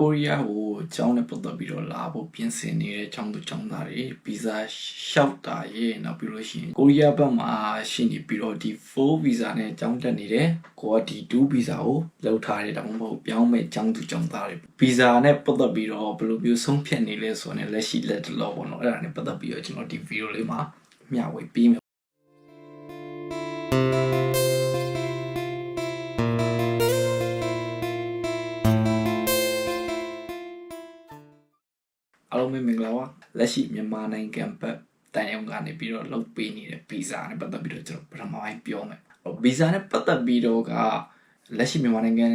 ကိုရီးယားကိုအကြောင်းနဲ့ပတ်သက်ပြီးတော့လာဖို့ပြင်ဆင်နေတဲ့အကြောင်းသူအကြောင်းသားတွေဗီဇာလျှောက်တာရေးနောက်ပြီးလို့ရှိရင်ကိုရီးယားဘက်မှာရှိနေပြီးတော့ဒီ4ဗီဇာနဲ့အကြောင်းတက်နေတယ်ကိုကဒီ2ဗီဇာကိုလောက်ထားတယ်ဒါမှမဟုတ်ပြောင်းမဲ့အကြောင်းသူအကြောင်းသားတွေဗီဇာနဲ့ပတ်သက်ပြီးတော့ဘယ်လိုမျိုးဆုံးဖြတ်နေလဲဆိုတော့လက်ရှိလက်တလောပေါ့နော်အဲ့ဒါနဲ့ပတ်သက်ပြီးတော့ကျွန်တော်ဒီဗီဒီယိုလေးမှာမျှဝေပေးမယ် အားလုံးပဲမင်္ဂလာပါလက်ရှိမြန်မာနိုင်ငံဘက်တန်ရုံကနေပြီးတော့လုပ်ပေးနေတဲ့ဗီဇာနဲ့ပတ်သက်ပြီးတော့ကျွန်တော်ပထမပိုင်းပြောမယ်ဗီဇာနဲ့ပတ်သက်ပြီးတော့ကလက်ရှိမြန်မာနိုင်ငံ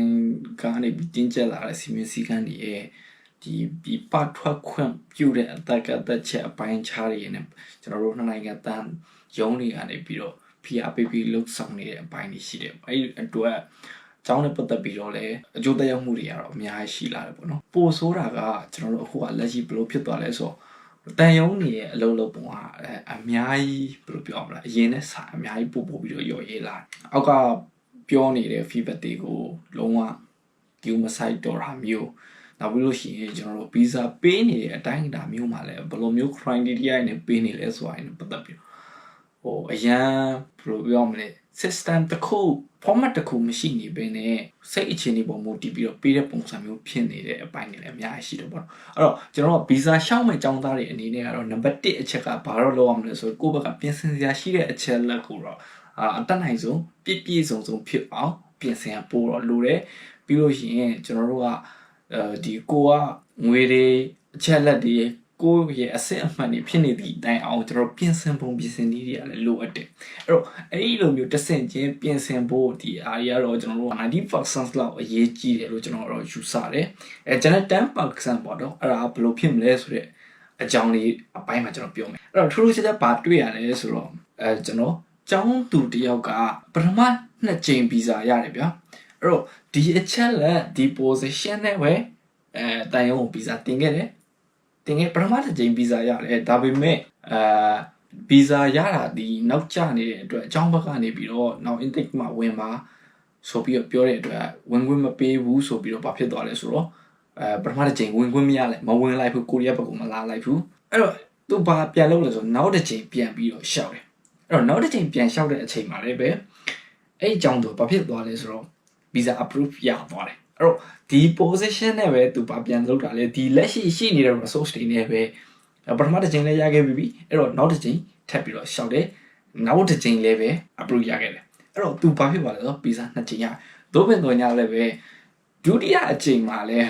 ကနေပြီးတင်းကျပ်လာတဲ့စီမင်းစည်းကမ်းတွေရဲ့ဒီဒီပတ်ထွက်ခွင့်ပြုတဲ့အတက်ကတက်ချက်အပိုင်းခြားတွေနဲ့ကျွန်တော်တို့နှစ်နိုင်ငံတန်ရုံးတွေကနေပြီးတော့ PRPP လုတ်ဆောင်နေတဲ့အပိုင်းတွေရှိတယ်အဲ့ဒီအတွက်အ ကြောင်းနဲ့ပတ်သက်ပြီးတော့လည်းအကျိုးသက်ရောက်မှုတွေကတော့အများကြီးရှိလာတယ်ပေါ့နော်ပိုဆိုးတာကကျွန်တော်တို့အခုကလက်ရှိဘယ်လိုဖြစ်သွားလဲဆိုတော့တန်ယုံနေရဲ့အလုပ်လုပ်ပုံကအများကြီးဘယ်လိုပြောမလဲအရင်နဲ့စာအများကြီးပို့ပို့ပြီးတော့ရော်ရေးလာအောက်ကပြောနေတဲ့ feedback တွေကိုလုံးဝ due မဆိုင်တော့တာမျိုးနောက်ပြီးလို့ရှိရင်ကျွန်တော်တို့ visa ပေးနေတဲ့အတိုင်းအတာမျိုးမှာလည်းဘယ်လိုမျိုး criteria နဲ့ပေးနေလဲဆိုတာနဲ့ပတ်သက်ပြီးဟိုအရန်ဘယ်လိုပြောမလဲ system တစ်ခု format တစ်ခုမရှိနေဘဲနဲ့စိတ်အခြေအနေပေါ်မူတည်ပြီးတော့ပေးတဲ့ပုံစံမျိုးဖြစ်နေတဲ့အပိုင်းတွေလည်းအများကြီးရှိတယ်ပေါ့နော်အဲ့တော့ကျွန်တော်က visa ရှောက်မဲ့ចောင်းသားတွေအနေနဲ့ကတော့ number 1အချက်ကဘာတော့လုပ်ရမလဲဆိုတော့ကိုယ့်ဘက်ကပြင်ဆင်စရာရှိတဲ့အချက်လက်ကိုတော့အာအတက်နိုင်ဆုံးပြည့်ပြည့်စုံစုံဖြစ်အောင်ပြင်ဆင်ပို့တော့လိုတယ်ပြီးလို့ရှိရင်ကျွန်တော်တို့ကအဲဒီကိုကငွေတွေအချက်လက်တွေ ကိုယ့်ရဲ့အစစ်အမှန်တွေဖြစ်နေသည့်အတိုင်းအောင်ကျွန်တော်ပြင်ဆင်ပုံပြင်ဆင်နည်းတွေကလည်းလိုအပ်တယ်အဲ့တော့အဲ့ဒီလိုမျိုးတဆင့်ချင်းပြင်ဆင်ဖို့ဒီအားရတော့ကျွန်တော်တို့90%လောက်အရေးကြီးတယ်လို့ကျွန်တော်တို့ယူဆတယ်အဲကျွန်တော်10%ပေါ့တော့အဲ့ဒါဘယ်လိုဖြစ်မလဲဆိုတော့အကြောင်းလေးအပိုင်းမှာကျွန်တော်ပြောမယ်အဲ့တော့ထူးထူးခြားခြားဘာတွေ့ရလဲဆိုတော့အဲကျွန်တော်ကျောင်းသူတယောက်ကပထမနှစ်ကြိမ်ဗီဇာရတယ်ဗျာအဲ့တော့ဒီအချက်လက်ဒီ position နဲ့ပဲအဲတန်ရုံးဗီဇာတင်ခဲ့တယ် တင်ခဲ့ပထမတစ်ကြိမ်ဗီဇာရတယ်ဒါပေမဲ့အာဗီဇာရတာဒီနောက်ကျနေတဲ့အတွက်အကြောင်းဘက်ကနေပြီးတော့နောက် intake မှာဝင်ပါဆိုပြီးတော့ပြောတဲ့အတွက်ဝင်ခွင့်မပေးဘူးဆိုပြီးတော့ဘာဖြစ်သွားလဲဆိုတော့အဲပထမတစ်ကြိမ်ဝင်ခွင့်မရလဲမဝင်လိုက်ဘူးကိုရီးယားဘက်ကမလာလိုက်ဘူးအဲ့တော့သူဘာပြန်လုပ်လဲဆိုတော့နောက်တစ်ကြိမ်ပြန်ပြီးတော့ရှောက်တယ်အဲ့တော့နောက်တစ်ကြိမ်ပြန်လျှောက်တဲ့အချိန်မှာလည်းပဲအဲ့အကြောင်းတော့ဘာဖြစ်သွားလဲဆိုတော့ visa approve ရသွားတယ် အဲ့တော့ဒီ position နဲ့ပဲသူဘာပြန်လုပ်တာလဲဒီလက်ရှိရှိနေတဲ့ resource တွေနဲ့ပဲပထမတစ်ချိန်လည်းရခဲ့ပြီအဲ့တော့နောက်တစ်ချိန်ထပ်ပြီးတော့ရှောက်တယ်နောက်တစ်ချိန်လည်းပဲ approve ရခဲ့တယ်အဲ့တော့သူဘာဖြစ်သွားလဲဆိုတော့ visa နှစ်ချိန်ရသို့ပင်တော့ညာလည်းပဲဒုတိယအချိန်မှာလည်း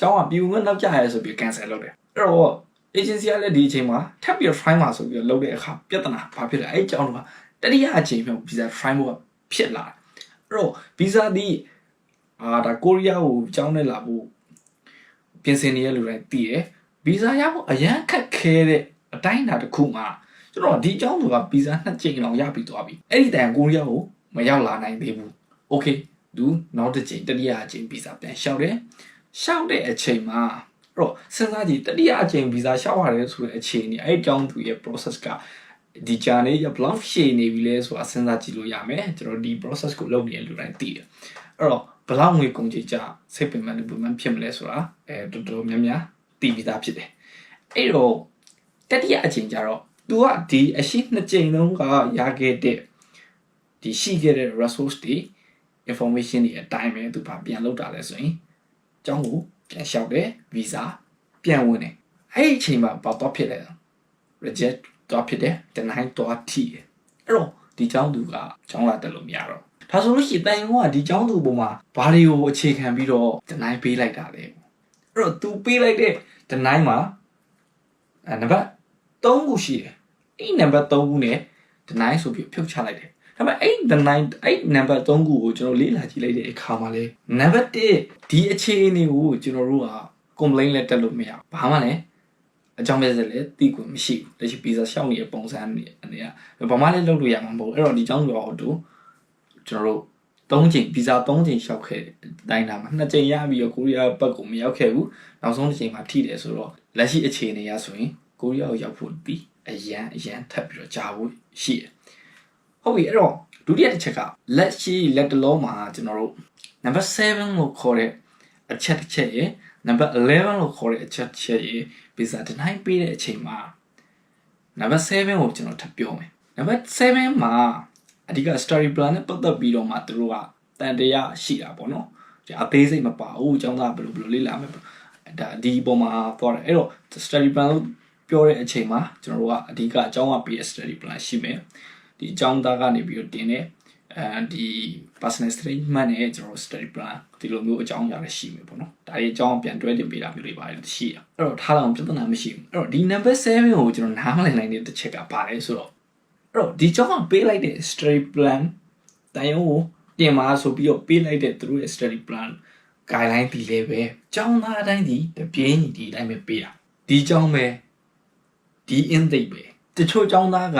ကျောင်းကပြည်ဝင်နောက်ကျရဲဆိုပြီး cancel လုပ်တယ်အဲ့တော့ agency ကလည်းဒီအချိန်မှာထပ်ပြီးတော့ try မှာဆိုပြီးတော့လုပ်တဲ့အခါပြဿနာဘာဖြစ်လဲအဲ့ကျောင်းကတတိယအချိန်မှာ visa try ဖို့ဖြစ်လာအဲ့တော့ visa ဒီ အာဒါကိုရီးယားကိုကျောင်းနဲ့လာဖို့ပြင်ဆင်နေရလူတိုင်းသိတယ်ဗီဇာရဖို့အရန်ခက်ခဲတဲ့အတိုင်းအတာတစ်ခုမှာကျွန်တော်ဒီအကြောင်းကဗီဇာနှစ်ကြိမ်လောက်ရပြီးသွားပြီအဲ့ဒီတိုင်ကိုရီးယားကိုမရောက်လာနိုင်သေးဘူးโอเคသူနောက်တစ်ကြိမ်တတိယအကြိမ်ဗီဇာပြန်လျှောက်တယ်လျှောက်တဲ့အချိန်မှာအဲ့တော့စဉ်းစားကြည့်တတိယအကြိမ်ဗီဇာလျှောက်ရတယ်ဆိုတဲ့အချိန်นี้အဲ့အကြောင်းသူရဲ့ process ကဒီဂျာနေရဘလောက်ရှည်နေပြီလဲဆိုတာစဉ်းစားကြည့်လို့ရမယ်ကျွန်တော်ဒီ process ကိုလုပ်နေရလူတိုင်းသိတယ်အဲ့တော့ ဘလောက်ငွေကုန်ကြေးကြစိတ်ပင်ပန်းလူပင်ပန်းဖြစ်မလဲဆိုတာအဲတော်တော်များများသိပြီးသားဖြစ်တယ်အဲ့တော့တတိယအချိန်ကျတော့ तू ကဒီအရှိနှစ်ကြိမ်လုံးကရခဲ့တဲ့ဒီရှိခဲ့တဲ့ resource တွေ information တွေအတိုင်းပဲ तू ဗာပြန်လုပ်တာလဲဆိုရင်အကြောင်းကိုပြန်လျှောက်တယ် visa ပြန်ဝင်တယ်အဲ့ဒီအချိန်မှာဘာတော့ဖြစ်လဲ reject တော့ဖြစ်တယ်တနိုင်တော့ထိတယ်အဲ့တော့ ဒီကျောင်းသူကကျောင်းလာတက်လို့မရတော့ဒါဆိုလို့ရှိရင်တန်ရုံကဒီကျောင်းသူပေါ်မှာဘာတွေကိုအခြေခံပြီးတော့ဒနိုင်းပေးလိုက်တာလဲအဲ့တော့ तू ပေးလိုက်တဲ့ဒနိုင်းမှာအဲနံပါတ်3ခုရှိတယ်အဲ့နံပါတ်3ခု ਨੇ ဒနိုင်းဆိုပြီးဖြုတ်ချလိုက်တယ်ဒါပေမဲ့အဲ့ the nine အဲ့ number 3ခုကိုကျွန်တော်လေ့လာကြည့်လိုက်တဲ့အခါမှာလဲ number 1ဒီအခြေအနေကိုကျွန်တော်တို့က complain လက်တက်လို့မရဘာမှလည်း အကြောင်းပြစလည်းတိကွမရှိဘူးလက်ရှိ pizza ရှောက်နေတဲ့ပုံစံအနေနဲ့ဘာမှလည်းလုပ်လို့ရမှာမဟုတ်ဘူးအဲ့တော့ဒီအကြောင်းတော့တို့ကျွန်တော်တို့၃ချိန် pizza ၃ချိန်ရှောက်ခဲ့တိုင်းတာမှာ၂ချိန်ရပြီးတော့ကိုရီးယားဘက်ကိုမရောက်ခဲ့ဘူးနောက်ဆုံးတစ်ချိန်မှာထိတယ်ဆိုတော့လက်ရှိအခြေအနေရဆိုရင်ကိုရီးယားကိုရောက်ဖို့ဒီအရန်အရန်ထပ်ပြီးတော့ကြာဖို့ရှိတယ်ဟုတ်ပြီအဲ့တော့ဒုတိယတစ်ချက်ကလက်ရှိလက်တလုံးမှာကျွန်တော်တို့ number 7လို့ခေါ်တဲ့အချက်တစ်ချက်ရယ် နံပါတ်11လို့ခေါ်တဲ့အချက်ချက်ရေဗီဇာတနိုင်ပေးတဲ့အချိန်မှာနံပါတ်7ကိုကျွန်တော်ထပ်ပြောမယ်နံပါတ်7မှာအဓိက story plan နဲ့ပတ်သက်ပြီးတော့မှသူတို့ကတန်တရားရှိတာပေါ့နော်ဒီအသေးစိတ်မပါဘူးအကြောင်းသားဘယ်လိုဘယ်လိုလေ့လာမယ်ဒါဒီပုံမှာသွားတယ်အဲ့တော့ study plan လို့ပြောတဲ့အချိန်မှာကျွန်တော်တို့ကအဓိကအကြောင်းအပေးတဲ့ study plan ရှိမယ်ဒီအကြောင်းသားကနေပြီးတော့တင်တယ် အဲဒီ personal statement နဲ့ကျွန်တော်တို့ study plan ဒီလိုမျိုးအကြောင်းအရာတွေရှိမယ်ပေါ့နော်ဒါတွေအကြောင်းပြန်တွဲတင်ပေးတာမျိုးတွေပါတယ်ရှိရအဲ့တော့ထားလောက်ပြဿနာမရှိဘူးအဲ့တော့ဒီ number 7ကိုကျွန်တော်နားမလည်နိုင်တဲ့တစ်ချက်ကပါလဲဆိုတော့အဲ့တော့ဒီကြောင်းကပေးလိုက်တဲ့ study plan တန်ရုံးကိုတင်ပါဆိုပြီးတော့ပေးလိုက်တဲ့သူတို့ရဲ့ study plan guideline ဒီလေးပဲကျောင်းသားအတိုင်းဒီတပြေးညီဒီအတိုင်းပဲပေးတာဒီကျောင်းပဲဒီ intake ပဲတချို့ကျောင်းသားက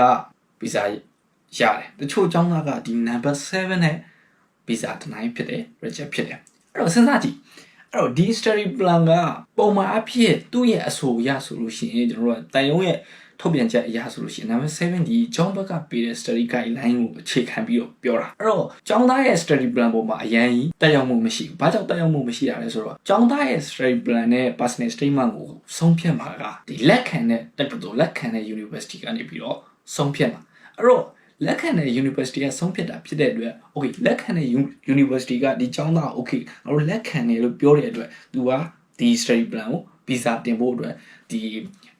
ဗီဇာ ရတယ်တချို့ကျောင်းသားကဒီ number 7နဲ့ဗီဇာတနိုင်ဖြစ်တယ် reject ဖြစ်တယ်အဲ့တော့စဉ်းစားကြည့်အဲ့တော့ဒီ study plan ကပုံမှန်အဖြစ်သူ့ရဲ့အဆိုအရဆိုလို့ရှိရင်ကျွန်တော်တို့ကတန်ရုံးရဲ့ထုတ်ပြန်ချက်အရာဆိုလို့ရှိရင် number 7ဒီကျောင်းဘက်ကပေးတဲ့ study guideline ကိုအခြေခံပြီးတော့ပြောတာအဲ့တော့ကျောင်းသားရဲ့ study plan ပေါ်မှာအရန်ကြီးတက်ရောက်မှုမရှိဘူး။ဘာကြောင့်တက်ရောက်မှုမရှိတာလဲဆိုတော့ကျောင်းသားရဲ့ study plan နဲ့ personal statement ကိုဆုံးဖြတ်မှာကဒီလက်ခံတဲ့တက္ကသိုလ်လက်ခံတဲ့ university ကနေပြီးတော့ဆုံးဖြတ်မှာအဲ့တော့ လက်ခံတဲ့ university ကဆုံးဖြတ်တာဖြစ်တဲ့အတွက် okay လက်ခံတဲ့ university ကဒီကျောင်းသား okay ငါတို့လက်ခံတယ်လို့ပြောတဲ့အတွက် तू ကဒီ study plan ကို visa တင်ဖို့အတွက်ဒီ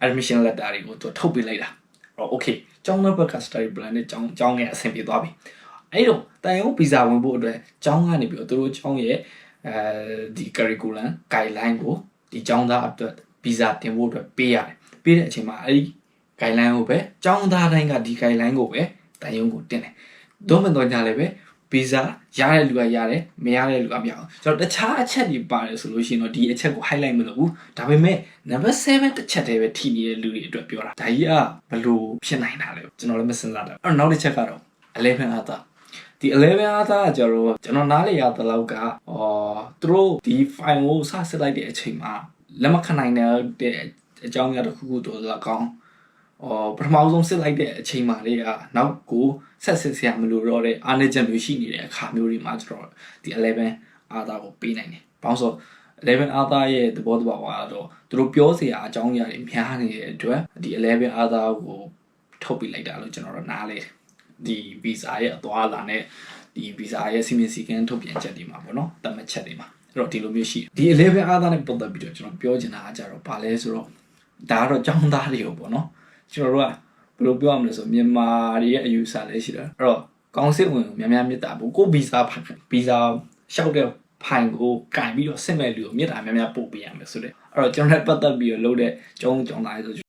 admission letter တွေကိုသူထုတ်ပေးလိုက်တာအဲ့တော့ okay ကျောင်းသားဘက်က study plan နဲ့ကျောင်းကျောင်းရဲ့အဆင်ပြေသွားပြီအဲ့တော့တန်ရုံ visa ဝင်ဖို့အတွက်ကျောင်းကနေပြီးတော့သူတို့ကျောင်းရဲ့အဲဒီ curriculum guideline ကိုဒီကျောင်းသားအတွက် visa တင်ဖို့အတွက်ပေးရတယ်ပေးတဲ့အချိန်မှာအဲ့ဒီ guideline ကိုပဲကျောင်းသားတိုင်းကဒီ guideline ကိုပဲ တန်ရုံကိုတင်တယ်ဒုမန်တော့ညလည်းပဲ visa ရတဲ့လူကရတယ်မရတဲ့လူကမရအောင်ကျွန်တော်တခြားအချက်တွေပါတယ်ဆိုလို့ရှိရင်တော့ဒီအချက်ကို highlight မလုပ်ဘူးဒါပေမဲ့ number 7တစ်ချက်တည်းပဲထိနေတဲ့လူတွေအတွက်ပြောတာဒါကြီးကဘယ်လိုဖြစ်နိုင်တာလဲကျွန်တော်လည်းမစဉ်းစားတာအဲ့တော့နောက်တစ်ချက်ကတော့11အားသာဒီ11အားသာကကျတော့ကျွန်တော်နားလေရတဲ့လောက်ကအော်သူတို့ဒီ file ကိုစစစ်လိုက်တဲ့အချိန်မှာလက်မခံနိုင်တဲ့အကြောင်းအရာတစ်ခုခုတို့၎င်း အော်ပထမဆုံးစစ်လိုက်တဲ့အချိန်မှာလေးကနောက်ကိုဆက်စစ်စရာမလိုတော့တဲ့အားနည်းချက်မျိုးရှိနေတဲ့အခါမျိုးတွေမှာကျွန်တော်ဒီ11အားသာကိုပေးနိုင်တယ်။ဘာလို့ဆို11အားသာရဲ့သဘောတဘာဝကတော့သူတို့ပြောစရာအကြောင်းအရာတွေများနေတဲ့အတွက်ဒီ11အားသာကိုထုတ်ပြလိုက်တာလို့ကျွန်တော်တို့နားလဲဒီ visa ရဲ့အသွားအလာနဲ့ဒီ visa ရဲ့စီမင်းစည်းကမ်းထုတ်ပြန်ချက်တွေမှာပေါ့နော်တတ်မှတ်ချက်တွေမှာအဲ့တော့ဒီလိုမျိုးရှိတယ်ဒီ11အားသာနဲ့ပတ်သက်ပြီးတော့ကျွန်တော်ပြောချင်တာကကြတော့ဘာလဲဆိုတော့ဒါကတော့ចောင်းသားတွေကိုပေါ့နော် ကျွန်တော်တို့ကဘယ်လိုပြောရမလဲဆိုမြန်မာတွေရဲ့အယူဆလည်းရှိတယ်အဲ့တော့ကောင်းစစ်ဝင်ကိုများများမြတ်တာပေါ့ကိုဗီဇာဗီဇာလျှောက်တဲ့ဖိုင်ကိုကင်ပြီးတော့စစ်မဲ့လူကိုမြတ်တာများများပို့ပေးရမယ်ဆိုတဲ့အဲ့တော့ကျွန်တော်လည်းပတ်သက်ပြီးတော့လုပ်တဲ့ကျုံးကျုံသားလေးဆို